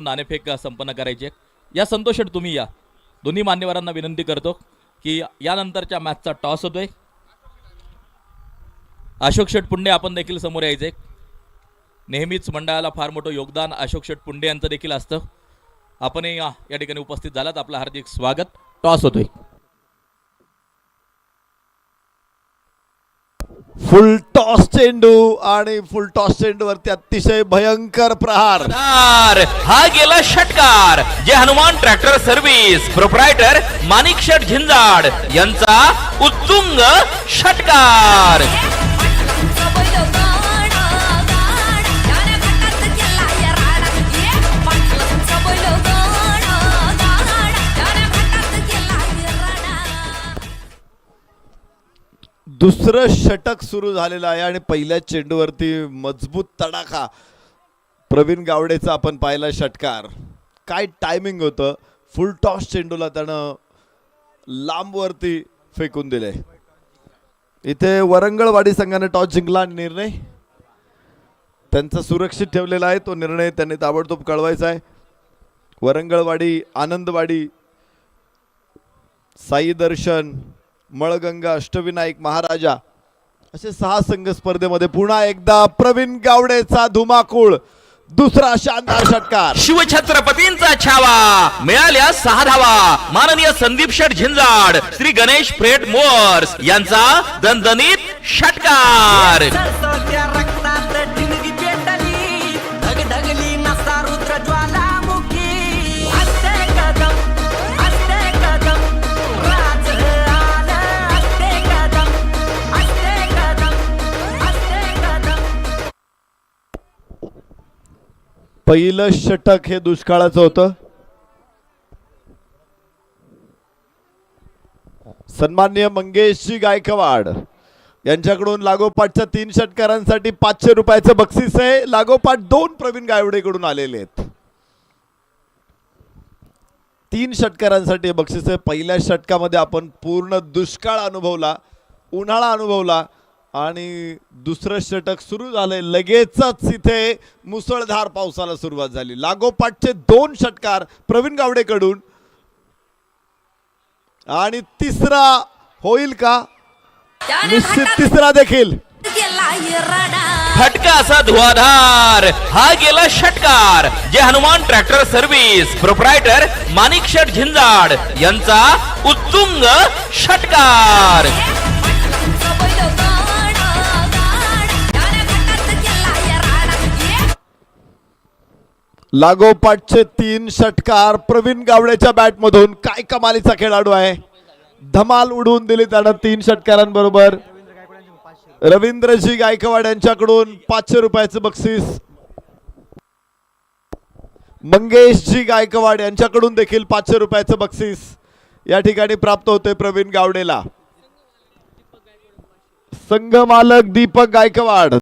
नाणेफेक संपन्न करायची. आहे. या संतोष शेठ तुम्ही या. दोन्ही मान्यवरांना विनंती करतो की यानंतरच्या मॅचचा टॉस होतोय. अशोक शेठ पुंडे आपण देखील समोर यायचे. नेहमीच मंडळाला फार मोठं योगदान अशोक शेठ पुंडे यांचं देखील असतं. आपणही या या ठिकाणी उपस्थित झालात. आपलं हार्दिक स्वागत. टॉस होतोय. फुल टॉस चेंडू आणि फुल टॉस चेंडू वरती अतिशय भयंकर प्रहार. हा गेला षटकार. जे Hanuman tractor service proprietor Manik Sheth Zinjad यांचा उत्तुंग षटकार. दुसरं षटक सुरू झालेलं आहे आणि पहिल्या चेंडूवरती मजबूत तडाखा. प्रवीण गावडेचा आपण पाहिला षटकार. काय टायमिंग होतं? फुल टॉस चेंडूला त्यानं लांबवरती फेकून दिले इथे वरंगळवाडी संघाने टॉस जिंकला आणि निर्णय? त्यांचा सुरक्षित ठेवलेला आहे तो निर्णय त्यांनी ताबडतोब कळवायचा आहे. वरंगळवाडी आनंदवाडी साई दर्शन मळगंगा अष्टविनायक महाराजा असे सहा संघ स्पर्धेमध्ये पुन्हा एकदा प्रवीण गावडेचा धुमाकूळ दुसरा शानदार षटकार. शिवछत्रपतींचा छावा मिळाल्या सहा धावा. माननीय संदीप शेठ झिंजाड श्री गणेश फ्रेट मोअर्स यांचा दणदणीत षटकार. पहिलं षटक हे दुष्काळाचं होतं. सन्मान्य मंगेशजी गायकवाड यांच्याकडून लागोपाठच्या तीन षटकारांसाठी पाचशे रुपयाचं बक्षीस आहे. लागोपाठ दोन प्रवीण गायवडेकडून आलेले आहेत. तीन षटकारांसाठी बक्षीस आहे. पहिल्या षटकामध्ये आपण पूर्ण दुष्काळ अनुभवला उन्हाळा अनुभवला आणि दुसरं षटक सुरू झालंय. लगेचच इथे मुसळधार पावसाला सुरुवात झाली. लागोपाठचे दोन षटकार प्रवीण गावडेकडून. आणि तिसरा होईल का? निश्चित तिसरा देखील. फटका असा धुवाधार. हा गेला षटकार. जे Hanuman tractor service. Proprietor Manik Sheth Zinjad. यांचा उत्तुंग षटकार. लागोपाठचे तीन षटकार प्रवीण गावडेच्या बॅटमधून काय कमालीचा खेळाडू आहे. धमाल उडवून दिली त्यानं तीन षटकारांबरोबर. रवींद्रजी गायकवाड यांच्याकडून पाचशे रुपयाचं बक्षीस. मंगेशजी गायकवाड यांच्याकडून देखील पाचशे रुपयाचं बक्षीस या ठिकाणी प्राप्त होते प्रवीण गावडेला. संघ मालक दीपक गायकवाड.